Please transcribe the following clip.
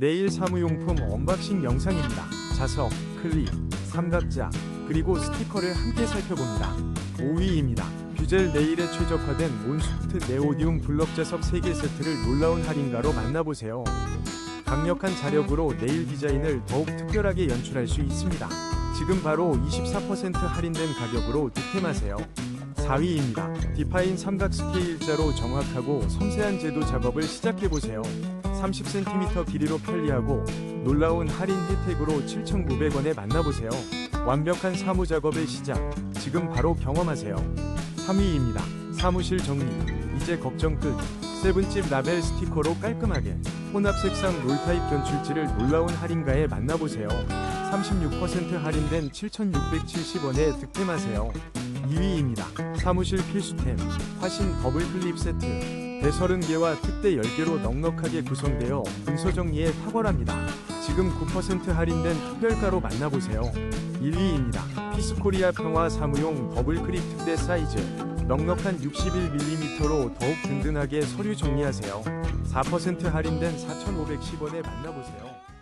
내일 사무용품 언박싱 영상입니다. 자석, 클립, 삼각자, 그리고 스티커를 함께 살펴봅니다. 5위입니다. 뷰젤 네일에 최적화된 몬스트 네오디움 블럭 자석 3개 세트를 놀라운 할인가로 만나보세요. 강력한 자력으로 네일 디자인을 더욱 특별하게 연출할 수 있습니다. 지금 바로 24% 할인된 가격으로 득템하세요. 4위입니다. 디파인 삼각 스케일자로 정확하고 섬세한 제도 작업을 시작해보세요. 30cm 길이로 편리하고 놀라운 할인 혜택으로 7,900원에 만나보세요. 완벽한 사무 작업의 시작, 지금 바로 경험하세요. 3위입니다. 사무실 정리, 이제 걱정 끝. 세븐집 라벨 스티커로 깔끔하게 혼합 색상 롤타입 견출지를 놀라운 할인가에 만나보세요. 36% 할인된 7,670원에 득템하세요. 2위입니다. 사무실 필수템 화신 더블 클립 세트 대서른개와 특대 10개로 넉넉하게 구성되어 문서 정리에 탁월합니다. 지금 9% 할인된 특별가로 만나보세요. 1위입니다. 피스코리아 평화 사무용 더블 클립 특대 사이즈 넉넉한 61mm로 더욱 든든하게 서류 정리하세요. 4% 할인된 4,510원에 만나보세요.